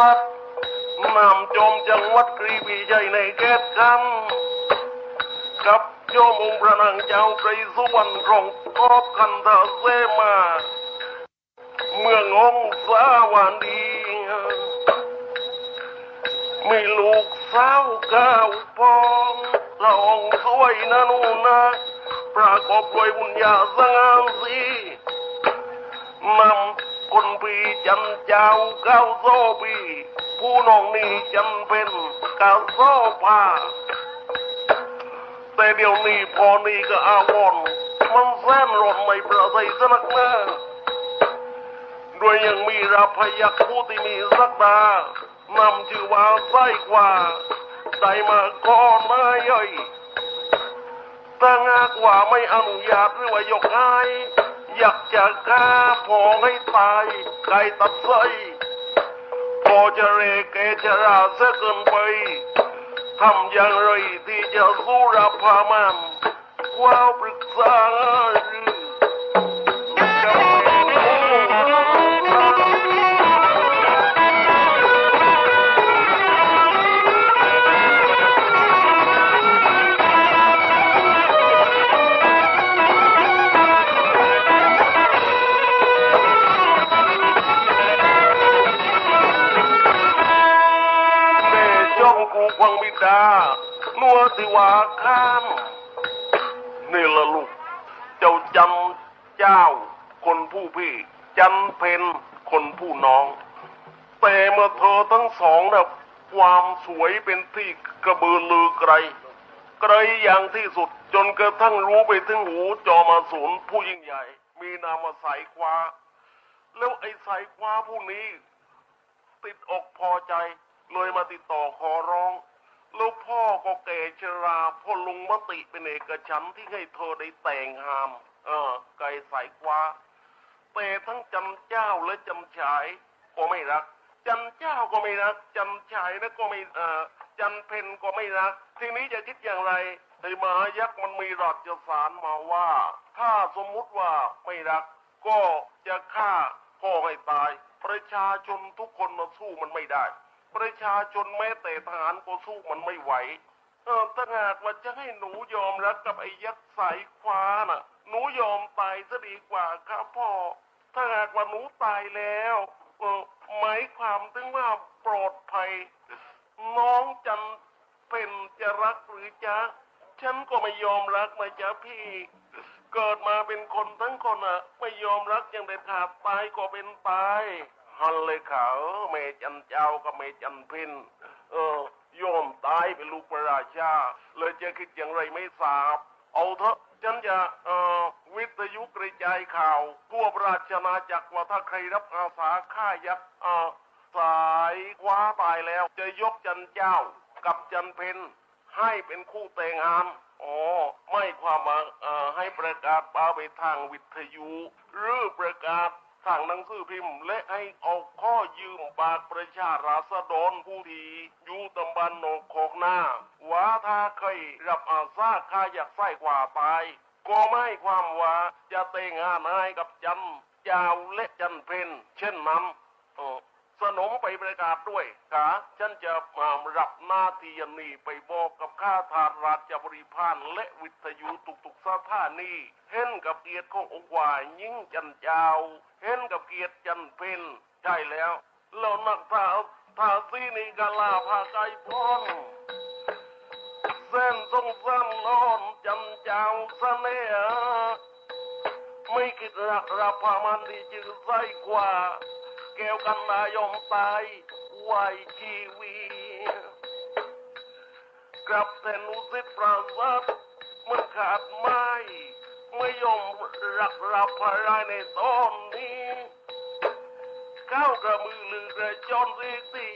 สัตว์นำจอมจังหวัดกรีบีใจในแกตกันกับโยมองค์พระนางเจ้าไกรสุวรรณของกอบกันทาเสมา เมืององสาวานีมีลูกสาวก้าวปองละองสวยนะนูนนะประกอบด้วยบุญญาสง่าสีนำ คนปีจันเจ้าเก้าโซปีผู้น้องนี่จันเป็นเก้าโซพาแต่เดี๋ยวนี้พอนี่ก็อาวรณ์มันแสนร้อนไม่ประใสสนักหน้าด้วยยังมีราพยักผู้ที่มีสักดานำชื่อว่าไส้กว่าได้มาก่อนมาย่อยถ้าหากว่าไม่อนุญาตหรือว่ายกให้ อยากจะฆ่าพอให้ตายไก่ตัดไส้พอจะเรเกจะราเสียเกินไปทำอย่างไรที่จะสู้รับพามันความปรึกษา สองนะความสวยเป็นที่กระบือลือไกลไกลอย่างที่สุดจนกระทั่งรู้ไปถึงหูจอมาศูนผู้ยิ่งใหญ่ มีนามาสายคว้า แล้วไอ้สายคว้าผู้นี้ ติดอกพอใจ เลยมาติดต่อขอร้อง แล้วพ่อก็แก่ชราพ่อลุงมติเป็นเอกฉันท์ที่ให้เธอได้แต่งงานเออ ไก่สายคว้าแต่ทั้งจันเจ้าและจันฉายก็ไม่รัก จันเจ้าก็ไม่รักจันฉายนะก็ไม่เอ่อจันเพนก็ไม่รัก ทีนี้จะคิดอย่างไรไอ้มหายักษ์มันมีราชสารมาว่า ถ้าสมมุติว่าไม่รัก ก็จะฆ่าพ่อให้ตาย ประชาชนทุกคนมาสู้มันไม่ได้ ประชาชนแม้แต่ทหารก็สู้มันไม่ไหวเออถ้าหากว่าจะให้หนูยอมรักกับไอ้ยักษ์สายคว้าน่ะ หนูยอมตายซะดีกว่าครับพ่อถ้าหากว่าหนูตายแล้ว หมายความถึงว่าปลอดภัย น้องจันเป็นจะรักหรือจะฉันก็ไม่ยอมรักนะจ๊ะพี่ เกิดมาเป็นคนทั้งคนอะไม่ยอมรักย่างเด็ดขาดตายก็เป็นตายฮันเลยเขาเมจันเจ้ากับเมจันพิน เออยอมตายเป็นลูกพระราชา เลยจะคิดอย่างไรไม่ทราบ เอาเถอะฉันจะเออ ทยุกระจายข่าวทั่วราชอาจักรว่าถ้าใครรับอาสาฆ่ายักษ์สายคว้าตายแล้ว จะยกจันเจ้ากับจันเพนให้เป็นคู่แต่งงานอ๋อไม่ความาให้ประกาศปาไปทางวิทยุ หรือประกาศทางหนังสือพิมพ์ และให้ออกข้อยืมปากประชาราษฎรผู้ที่อยู่ตำบลโนกโคกหน้าว่าถ้าเคยรับอาสาข้าอยากไส้กว่าตาย ก็ไม่ความว่าจะแต่งงานให้กับจันยาวและจันเพนเช่นนั้นออสนมไปประกาศด้วยกะฉันจะมารับหน้าที่อันนีไปบอกกับข้าทาสราชบริพารและวิทยุตุกๆสถานีเห็นกับเกียรติขององค์วายยิ่งจันเจ้าเห็นกับเกียรติจันเพนใช่แล้วแล้วนักทาทาสีนีกาลาพาไกพ้นเส้นทรงเส้นนอน จันเจ้าเสน่ห์ไม่คิดรักรับพามันที่จือไส้กว่า แก้วกันนายอมตายไว้ชีวีกลับแต่นุสิตปราศาสมันขาดไม้ไม่ยอมรักรับภายในในตอนนี้ก้าวกระมือลือกระจอนสีสี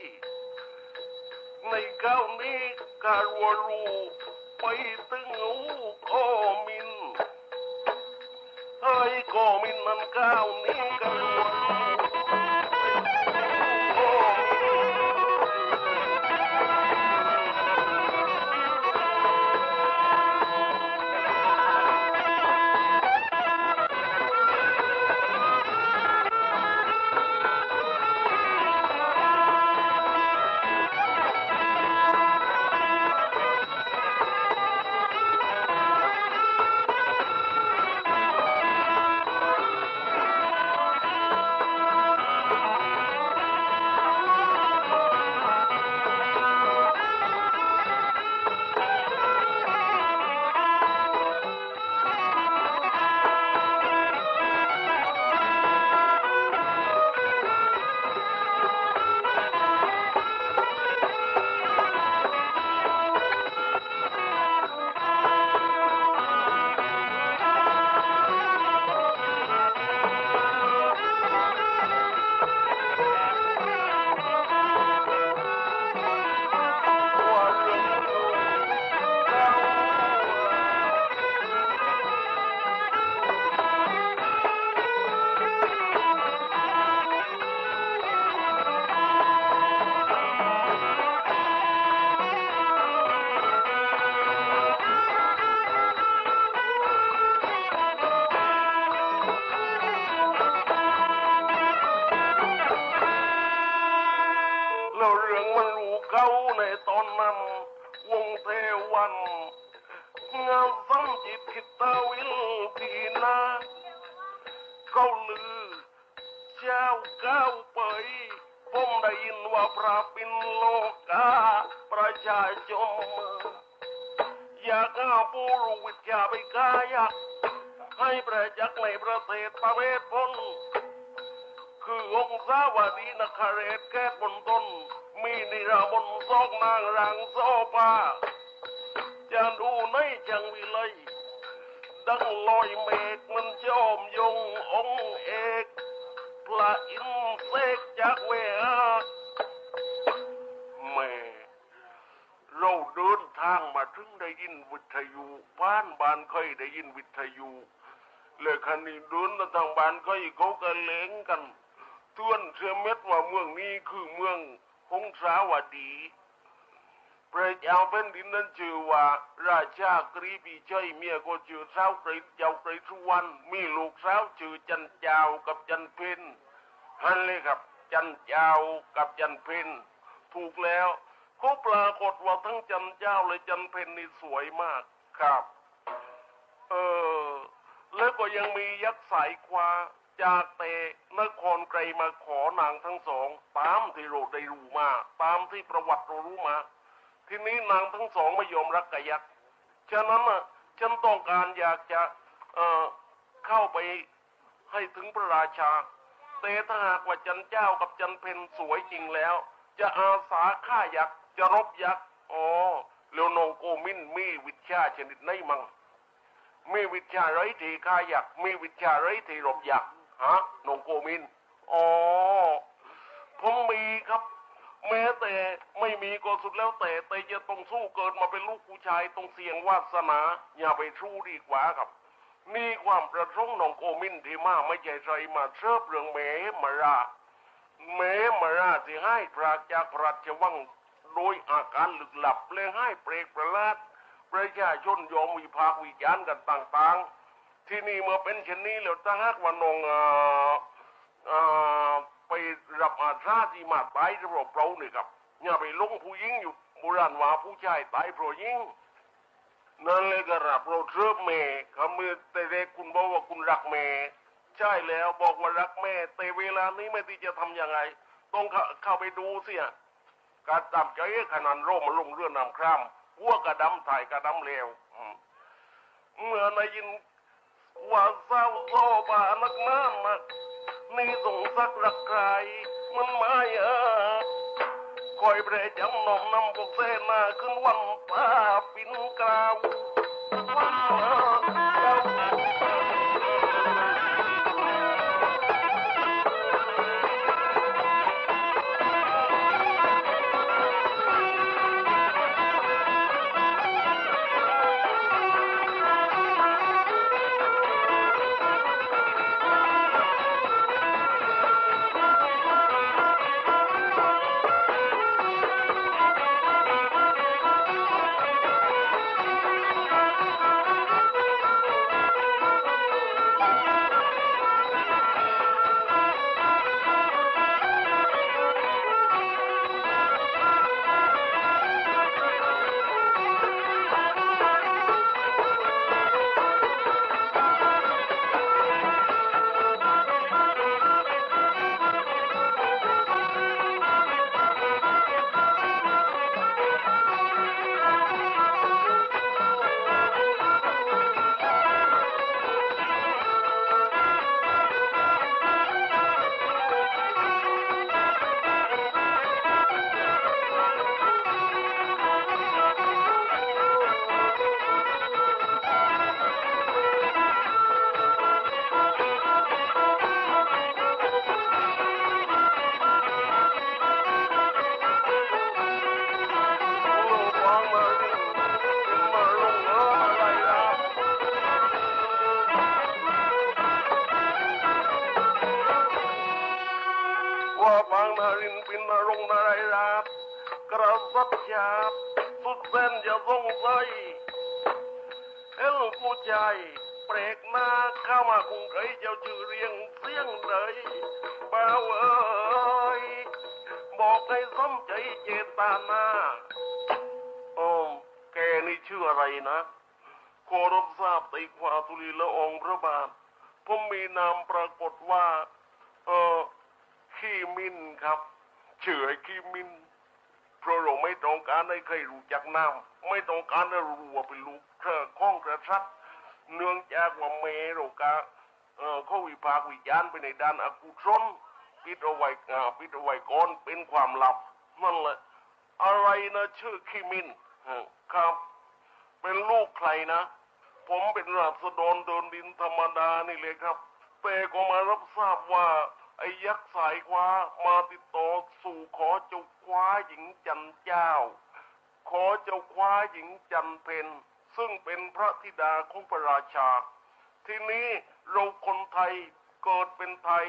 ในก้าวนี้การวรู ไปตึงหูโคมินเฮ้ยโคมินมันก้าวนี้กาาในตอนนั้นวงเทวันงามสัมจิตคิดตาวิลทีนาเขาลือเจ้าก้าวไปผมได้ยินว่าพระปินโลกาประชาชนอยากเอาผู้รู้วิชาไปกายักให้ประจักษ์ในประเทศประเวศพลคือองค์สาวดีนครเรศแก้บนต้น มีนิรามนซอกนางรังโซภาจะดูในจังวิไลดังลอยเมฆมันจอมยงองเอกพระอินเสกจากเวหาแม่เราเดินทางมาถึงได้ยินวิทยุบ้านบ้านเคยได้ยินวิทยุเลยคันนี้เดินมาทางบ้านเคยเขาก็เล้งกันทวนเชื่อเม็ดว่าเมืองนี้คือเมือง หงสาวดีพระเจ้าแผ่นดินนั้นชื่อว่าราชากรีปีชัยเมียก็ชื่อสาวกรีเจ้ากรีสุวรรณมีลูกสาวชื่อจันเจ้ากับจันเพ็ญฮันเลยครับ จันเจ้ากับจันเพ็ญถูกแล้วก็ปรากฏว่าทั้งจันเจ้าและจันเพ็ญนี่สวยมากครับ เออแล้วก็ยังมียักษ์สายควาจากเต นครไกรมาขอนางทั้งสองตามที่เราได้รู้มา ตามที่ประวัติเรารู้มา ทีนี้นางทั้งสองไม่ยอมรักกยักษ์ฉะนั้นน่ะฉันต้องการอยากจะเอ่อเข้าไปให้ถึงพระราชา แต่ถ้าหากว่าจันเจ้ากับจันเพนสวยจริงแล้ว จะอาสาฆ่ายักษ์จะรบยักษ์อ๋อแล้วนงโกมินมีวิชาชนิดไหนมั่งมีวิชาไรที่ฆ่ายักษ์มีวิชาไรที่รบยักษ์ ฮะนองโกมิน อ๋อ ผมมีครับ แม้แต่ไม่มีก็สุดแล้วแต่ แต่จะต้องสู้เกิดมาเป็นลูกผู้ชายต้องเสี่ยงวาสนา อย่าไปสู้ดีกว่าครับ นี่ความประสงค์น้องโกมินที่มาไม่ใช่ใจมาเชิบเรื่องแหมมาราแหมมาราที่ให้ปราจากพระราชวังโดยอาการลึกลับและให้เปรกประหลาดประชาชนยอมวิพากษ์วิจารณ์กันต่าง ๆ ที่นี่เมื่อเป็นเช่นนี้แล้วถ้าหากว่านองอ่อเอ่อไปรับอาชาที่มาตายระบบเราเนี่ยครับอย่าไปลงผู้หญิงอยู่โบราณว่าผู้ชายตายเพราะหญิงนั่นเลยก็รับเราเทิบเมย์คำมือแต่เด็กคุณบอกว่าคุณรักเมย์ใช่แล้วบอกว่ารักแม่ แต่เวลานี้ไม่ที่จะทำยังไง ต้องเข้าเข้าไปดูเสียการตามใจขนาดร่มมาลงเรื่องนำคร่ำวัวกระดำถ่ายกระดำเลวเมื่อนายยิน ว่าเศร้าโซบานักน้ำมันนี่สงสักรักใครมันไม่เออคอยเบรจำนมนำพวกเสนาขึ้นวันป้าปินกราวว้าว ใจเปรกหน้าเข้ามาคุงเคยเจ้าชื่อเรียงเสียงเลยบ่าวเอ้ยบอกให้สมใจเจตานาโอ้แกนี่ชื่ออะไรนะขอรับทราบในความทุลีละอองพระบาทผมมีนามปรากฏว่า เออขี้มินครับชื่อไอ้ขี้มินเพราะเราไม่ต้องการให้ใครรู้จักน้ำไม่ต้องการให้รู้ว่าเป็นลูกเธอข้องกระชัด เนื่องจากว่าเมรากาเอ่อเขาวิพากษ์วิจารณ์ไปในด้านอกุศลปิดเอาไว้ปิดเอาไว้ก่อนเป็นความลับนั่นแหละอะไรนะชื่อคิมินครับ เป็นลูกใครนะ ผมเป็นราษฎรเดินดินธรรมดานี่เลยครับแต่ก็มารับทราบว่าไอ้ยักษ์สายคว้ามาติดต่อสู่ขอเจ้าคว้าหญิงจันเจ้า ขอเจ้าคว้าหญิงจันเพน ซึ่งเป็นพระธิดาของพระราชา ทีนี้เราคนไทยเกิดเป็นไทย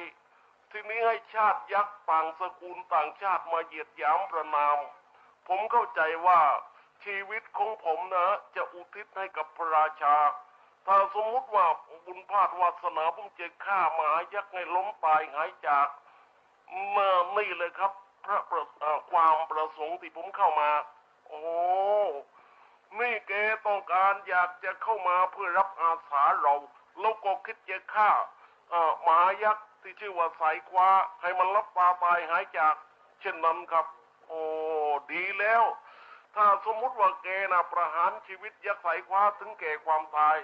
ทีนี้ให้ชาติยักษ์ต่างสกุลต่างชาติมาเหยียดหยามประนาม ผมเข้าใจว่าชีวิตของผมนะจะอุทิศให้กับพระราชา ถ้าสมมุติว่าบุญพาดวาสนาผมจะฆ่าหมายักษ์ให้ล้มตายหายจากเมานี่เลยครับ พระประความประสงค์ที่ผมเข้ามา โอ้ ต้องการอยากจะเข้ามาเพื่อรับอาสาเราแล้วก็คิดจะฆ่าอ่อหมายักษ์ที่ชื่อว่าสายคว้าให้มันรับตาตายหายจาก เช่นนั้นครับ โอ้ดีแล้ว ถ้าสมมุติว่าแกนะประหารชีวิตยักษ์สายคว้าถึงแก่ความตาย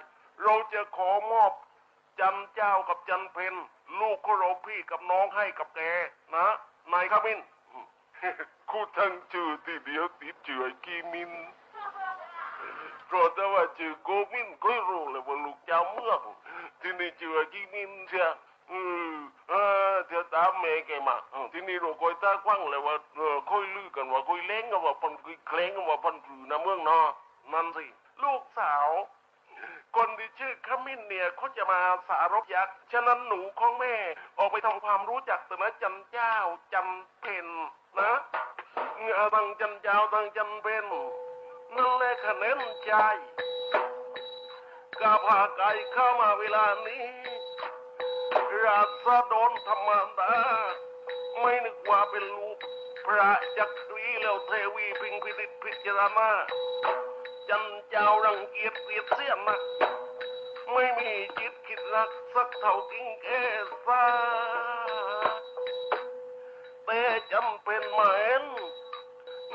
เราจะขอมอบจันเจ้ากับจันเพนลูกของเราพี่กับน้องให้กับแกนะนายขมินคู่ทั้งชื่อที่เดียวติดเจือกีมิน เพราะแต่ว่าชื่อโกมินก็รู้เลยว่าลูกเจ้าเมืองที่นี่ชื่อกีมินเชียเออเออเธอตามแม่แกมาที่นี่เราคอยตาควังเลยว่าเออคอยลือกันว่าคอยเล้งกันว่าพันคอยเคล้งกันว่าพันผือนะเมืองนอนั่นสิลูกสาว คนที่ชื่อขมิ้นเนี่ยเขาจะมาสารบยักษ์ฉะนั้นหนูของแม่ ออกไปทำความรู้จักแต่นะจันเจ้าจันเพนนะเงาตังจันเจ้าตังจันเพน นั่นแหละคะแนนใจกาพาไก่เข้ามาเวลานี้ราษฎรธรรมดาไม่นึกว่าเป็นลูกพระจักรีแล้วเทวีพิงพินิจพิจารณาจันเจ้ารังเกียจเสียเสียนนักไม่มีจิตคิดรักสักเท่ากิ้งแค่ซาแต่จำเป็นเหมือน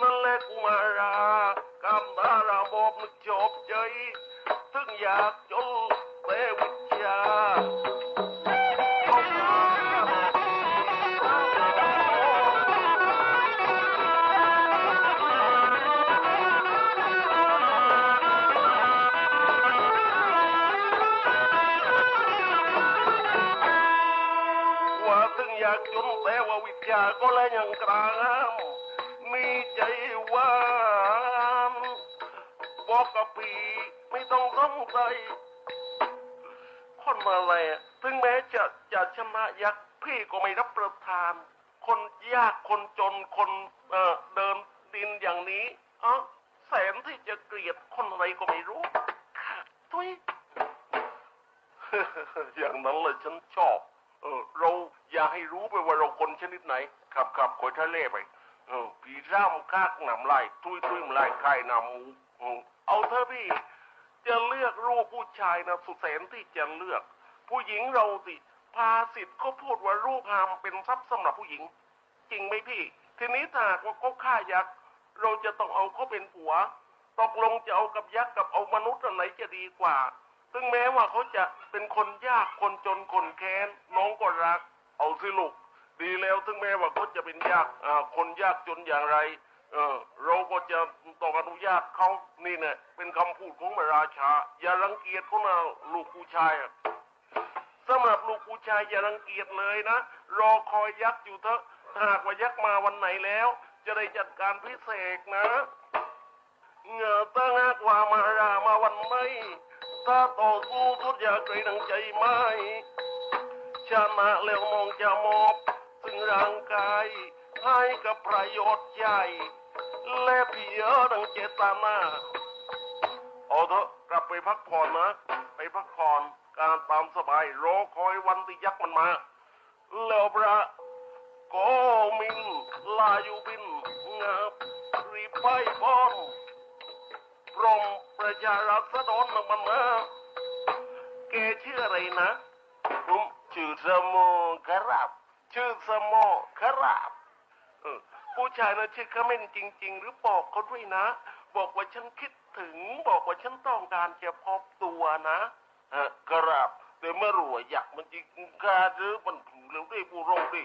นั่นแหละกุมารา กำตาราบอบนึกชอบใจ ถึงอยากจนแต่วิชาว่าถึงอยากจนแต่ว่าวิชาก็และยังกลางมีใจว่า บอกกับปี ไม่ต้องสงสัยคนมาแลถึงแม้จะจะชนะยักษ์พี่ก็ไม่รับประทาน คนยากคนจนคนเอ่อเดินดินอย่างนี้เอ้าแสนที่จะเกลียดคนอะไรก็ไม่รู้ทุยอย่างนั้นเลยฉันชอบ เออเราอย่าให้รู้ไปว่าเราคนชนิดไหนขับขับขอยทะเลไปเออผีร่ำคากหนำลายทุยทุยมลายไข่หนำหมู เอาเถอะพี่จะเลือกรูปผู้ชายนะสุดแสนที่จะเลือก ผู้หญิงเราสิภาสิทธ์เขาพูดว่ารูปงามเป็นทรัพย์สำหรับผู้หญิง จริงไหมพี่ ทีนี้ถ้าหากว่าเขาฆ่ายักษ์เราจะต้องเอาเขาเป็นผัวตกลงจะเอากับยักษ์กับเอามนุษย์อันไหนจะดีกว่า ซึ่งแม้ว่าเขาจะเป็นคนยากคนจนคนแค้นน้องก็รัก เอาสิลูกดีแล้วถึงแม้ว่าเขาจะเป็นยากอ่าคนยากจนอย่างไร เออเราก็จะต้องอนุญาตเขานี่เนี่ยเป็นคำพูดของพระราชา อย่ารังเกียจเขานะลูกผู้ชายอะสำหรับลูกผู้ชายอย่ารังเกียจเลยนะ รอคอยยักษ์อยู่เถอะถ้าหากว่ายักษ์มาวันไหนแล้ว จะได้จัดการพิเศษนะเงื่อตั้งหากว่ามารามาวันไม่ถ้าต่อสู้ทุกอย่างไกลดังใจไม่ชนะแล้วมองจะมอบ ซึ่งร่างกายให้กับประโยชน์ ใหญ่และเพียดังเจตนาเอาเถอะกลับไปพักผ่อนนะ ไปพักผ่อนการตามสบายรอคอยวันที่ยักษ์มันมาแล้วพระโกมินลายูบินงับรีบไปพร้อมพรหมประชารัษฎรมันมาแกชื่ออะไรนะผมชื่อสมอครับชื่อสมอครับเออ ผู้ชายนะชื่อขมิ้นจริง ๆ หรือบอกเขาด้วยนะ บอกว่าฉันคิดถึง บอกว่าฉันต้องการจะพบตัวนะเออกราบแต่เมื่อรวยอยากมันจริงกาหรือมันผูเร็วได้ผู้รงดิ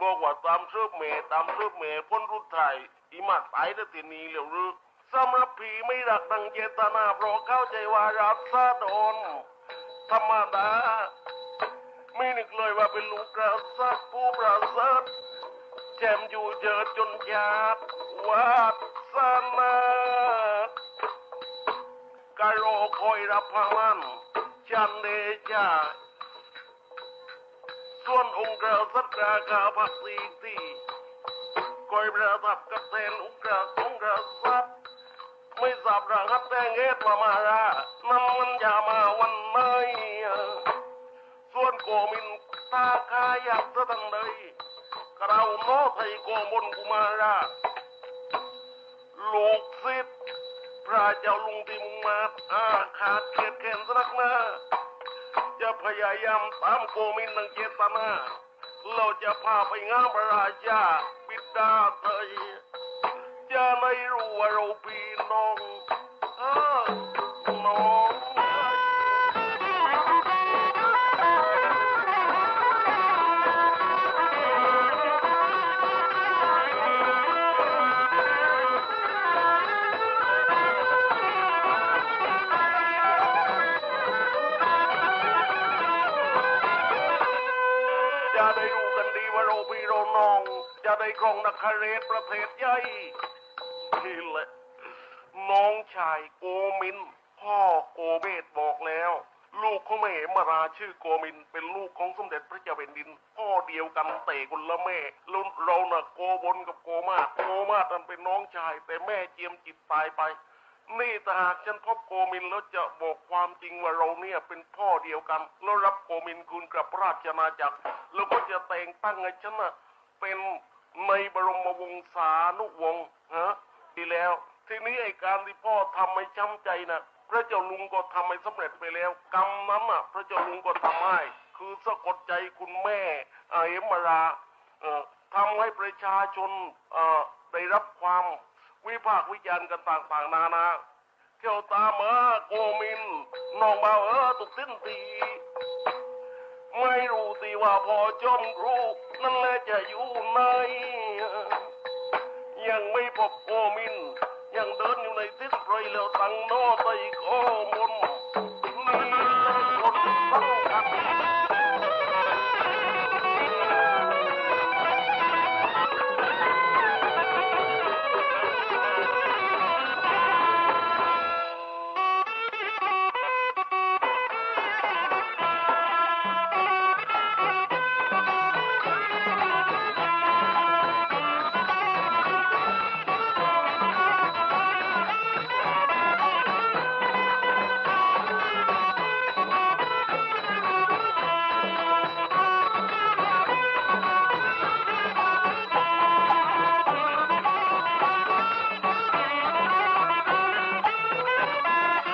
บอกว่าตามเสื้อเมตามเสื้อเมพ้นรุ่นไทยอีมาตายแล้วทีนี้เร็วหรือสำหรับผีไม่รักดังเจตนาเพราะเข้าใจว่ารักซาโดนธรรมดาไม่นึกเลยว่าเป็นลูกกระสักผู้ประเสริฐ แจมอยู่เจอจนยากวาสนากะโรคอยรับพันจันเดชาส่วนองค์กระสัตราคาพักสีที่คอยประทับกับแทนองค์กระองค์กระสัตไม่ทราบรางครับแต่งเอตมามาราน้ำมันยามาวันไหนส่วนโกมินตาคายักษ์ทังใด กเราโนไทยโกมนกุมาราลูกศิษย์พระเจ้าลุงที่มุงมาอาขาดเกียรติแค้นสนักหนาจะพยายามตามโกมินดังเจตนาเราจะพาไปงามพระราชาบิดาเตยจะไม่รู้ว่าเราพี่น้องเอ พี่เราน้อง จะได้ครองนักคาเรศประเทศใหญ่นี่แหละน้องชายโกมิน พ่อโกเบตบอกแล้ว ลูกเขาไม่มาราชื่อโกมิน เป็นลูกของสมเด็จพระเจ้าแผ่นดิน พ่อเดียวกันเตะคนละแม่แล้วเราน่ะโกบนกับโกมาโกมาศนั่นเป็นน้องชาย แต่แม่เจียมจิตตายไป นี่ถ้าหากฉันพบโกมินแล้วจะบอกความจริงว่าเราเนี่ยเป็นพ่อเดียวกัน แล้วรับโกมินคืนกับราชอาจักร แล้วก็จะแต่งตั้งให้ฉันนะเป็นในบรมวงศานุวงศ์ฮะดีแล้ว ทีนี้ไอ้การที่พ่อทำให้ช้ำใจนะพระเจ้าลุงก็ทำให้สำเร็จไปแล้ว กรรมนั้นน่ะ พระเจ้าลุงก็ทำให้ คือสะกดใจคุณแม่เอเอมราเอ่อทำให้ประชาชนเอ่อได้รับความ วิพากษ์วิจารณ์กันต่างๆ นานาเที่ยวตามมาโกมินน้องเบาเออตุกสิ้นตีไม่รู้สิว่าพอจอมครูนั่นแหละจะอยู่ไหนยังไม่พบโกมิน ยังเดินอยู่ในสิ้นไพรแล้วตั้งนอไตโกมน